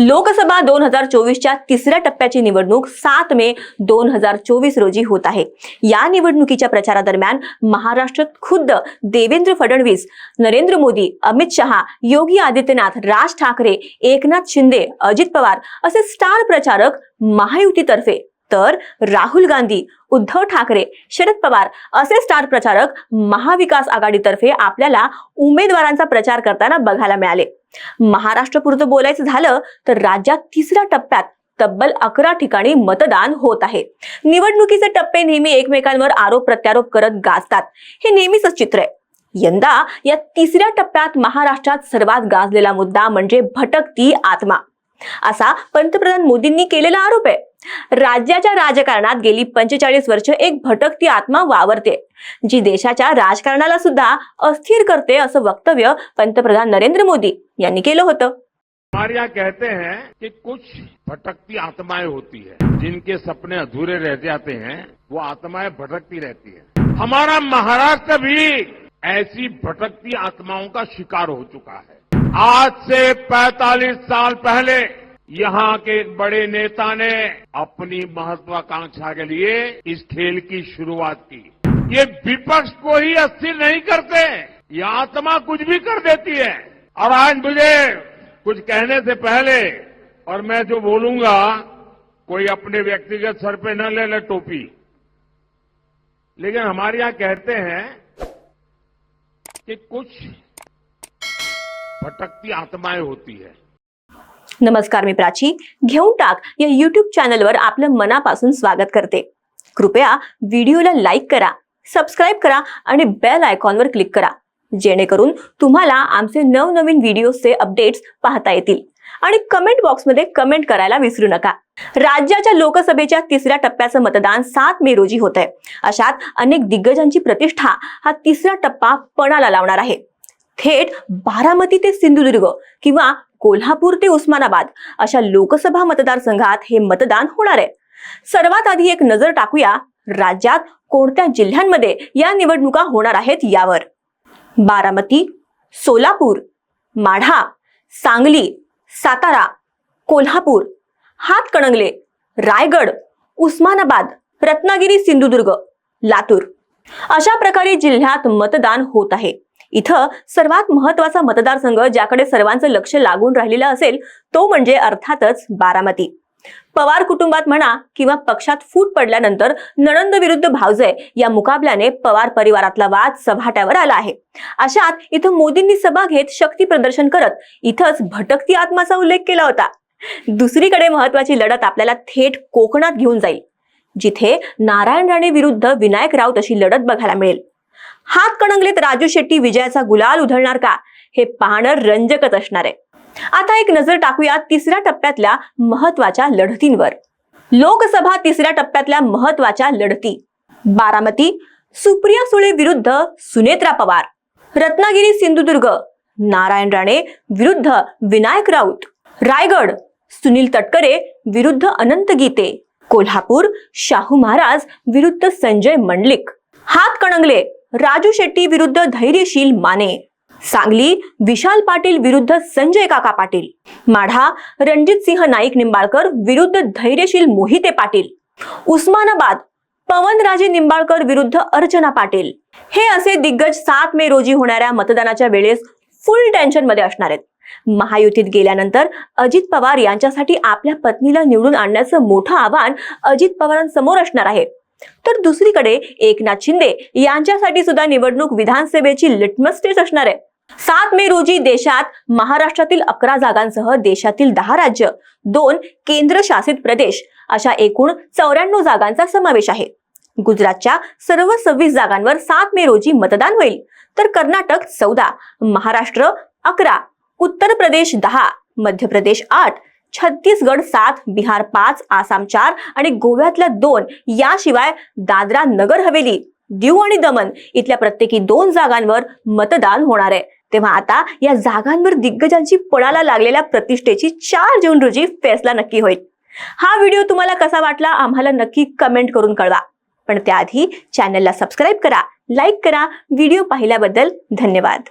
लोकसभा दोन हजार चोवीसच्या तिसऱ्या टप्प्याची निवडणूक सात मे दोन हजार चोवीस रोजी होत आहे. या निवडणुकीच्या प्रचारादरम्यान महाराष्ट्रात खुद्द देवेंद्र फडणवीस नरेंद्र मोदी अमित शहा योगी आदित्यनाथ राज ठाकरे एकनाथ शिंदे अजित पवार असे स्टार प्रचारक महायुतीतर्फे तर राहुल गांधी उद्धव ठाकरे शरद पवार असे स्टार प्रचारक महाविकास आघाडीतर्फे आपल्याला उमेदवारांचा प्रचार करताना बघायला मिळाले. महाराष्ट्रपुरतं बोलायचं झालं तर राज्यात तिसऱ्या टप्प्यात तब्बल अकरा ठिकाणी मतदान होत आहे. निवडणुकीचे टप्पे नेहमी एकमेकांवर आरोप प्रत्यारोप करत गाजतात. हे नेहमीच चित्र आहे. यंदा या तिसऱ्या टप्प्यात महाराष्ट्रात सर्वात गाजलेला मुद्दा म्हणजे भटकती आत्मा. असा पंतप्रधान मोदींनी केलेला आरोप आहे. राज्याच्या राजकारणात गेली पंचेचाळीस वर्ष एक भटकती आत्मा वावरते, जी देशाच्या राजकारणाला सुद्धा अस्थिर करते असं वक्तव्य पंतप्रधान नरेंद्र मोदी यांनी केलं होतं. हमारे कहते हैं कि कुछ भटकती आत्माएँ होती है, जिनके सपने अधूरे रह जाते हैं, वो आत्माएँ भटकती रहती है। हमारा महाराष्ट्र भी ऐसी भटकती आत्माओं का शिकार हो चुका है। आज से 45 साल पहले यहाँ के एक बड़े नेता ने अपनी महत्वाकांक्षा के लिए इस खेल की शुरुआत की। ये विपक्ष को ही अस्थिर नहीं करते, ये आत्मा कुछ भी कर देती है। और आज मुझे कुछ कहने से पहले, और मैं जो बोलूँगा, कोई अपने व्यक्तिगत सर पे न ले ले टोपी। लेकिन हमारे यहाँ कहते हैं कि कुछ भटकती आत्माएँ होती है। नमस्कार मी प्राची. घेऊन टाक या युट्यूब चॅनलवर आपलं मनापासून स्वागत करते. कृपया व्हिडिओला लाईक करा सबस्क्राईब करा आणि बेल आयकॉनवर क्लिक करा. जेणेकरून तुम्हाला आमचे नवनवीन व्हिडिओचे अपडेट्स पाहता येतील. आणि कमेंट बॉक्समध्ये कमेंट करायला विसरू नका. राज्याच्या लोकसभेच्या तिसऱ्या टप्प्याचं मतदान सात मे रोजी होत आहे अशात अनेक दिग्गजांची प्रतिष्ठा हा तिसरा टप्पा पणाला लावणार आहे. थेट बारामती ते सिंधुदुर्ग किंवा कोल्हापूर ते उस्मानाबाद अशा लोकसभा मतदारसंघात हे मतदान होणार आहे. सर्वात आधी एक नजर टाकूया. राज्यात कोणत्या जिल्ह्यांमध्ये या निवडणुका होणार आहेत यावर? बारामती सोलापूर माढा सांगली सातारा कोल्हापूर हातकणंगले रायगड उस्मानाबाद रत्नागिरी सिंधुदुर्ग लातूर. अशा प्रकारे जिल्ह्यात मतदान होत आहे. इथं सर्वात महत्त्वाचा मतदारसंघ ज्याकडे सर्वांचं लक्ष लागून राहिलेलं असेल तो म्हणजे अर्थातच बारामती. पवार कुटुंबात म्हणा किंवा पक्षात फूट पडल्यानंतर नणंद विरुद्ध भावजय या मुकाबल्याने पवार परिवारातला वाद सभाट्यावर आला आहे. अशात इथं मोदींनी सभा घेत शक्ती प्रदर्शन करत इथंच भटकती आत्माचा उल्लेख केला होता. दुसरीकडे महत्वाची लढत आपल्याला थेट कोकणात घेऊन जाईल जिथे नारायण राणे विरुद्ध विनायक राऊत अशी लढत बघायला मिळेल. हात कणंगलेत राजू शेट्टी विजयाचा गुलाल उधळणार का? हे पाहणं रंजकच असणार आहे. आता एक नजर टाकूया तिसऱ्या टप्प्यातल्या महत्त्वाच्या लढतींवर. लोकसभा तिसऱ्या टप्प्यातल्या महत्त्वाच्या लढती. बारामती सुप्रिया सुळे विरुद्ध सुनेत्रा पवार. रत्नागिरी सिंधुदुर्ग नारायण राणे विरुद्ध विनायक राऊत. रायगड सुनील तटकरे विरुद्ध अनंत गीते. कोल्हापूर शाहू महाराज विरुद्ध संजय मंडलिक. हात कणंगले राजू शेट्टी विरुद्ध धैर्यशील माने. सांगली विशाल पाटील विरुद्ध संजय काका पाटील. माढा रणजित सिंह नाईक निंबाळकर विरुद्ध धैर्यशील मोहिते पाटील. उस्मानाबाद पवनराजे निंबाळकर विरुद्ध अर्चना पाटील. हे असे दिग्गज सात मे रोजी होणाऱ्या मतदानाच्या वेळेस फुल टेन्शनमध्ये असणार आहेत. महायुतीत गेल्यानंतर अजित पवार यांच्यासाठी आपल्या पत्नीला निवडून आणण्याचं मोठं आव्हान अजित पवारांसमोर असणार आहे. तर दुसरीकडे एकनाथ शिंदे यांच्यासाठी सुद्धा निवडणूक विधानसभेची लिटमस टेस्ट असणार आहे. सात मे रोजी देशात महाराष्ट्रातील अकरा जागांसह देशातील दहा राज्य दोन केंद्रशासित प्रदेश अशा एकूण चौऱ्याण्णव जागांचा समावेश आहे. गुजरातच्या सर्व सव्वीस जागांवर सात मे रोजी मतदान होईल. तर कर्नाटक चौदा महाराष्ट्र अकरा उत्तर प्रदेश दहा मध्य प्रदेश आठ छत्तीसगड सात बिहार पाच आसाम चार आणि गोव्यातल्या दोन याशिवाय दादरा नगर हवेली दीव आणि दमन इथल्या प्रत्येकी दोन जागांवर मतदान होणार आहे. तेव्हा आता या जागांवर दिग्गजांची पळाला लागलेल्या प्रतिष्ठेची चार जून रोजी फैसला नक्की होईल. हा व्हिडिओ तुम्हाला कसा वाटला आम्हाला नक्की कमेंट करून कळवा. पण त्याआधी चॅनलला सबस्क्राईब करा लाईक करा व्हिडिओ पाहिल्याबद्दल धन्यवाद.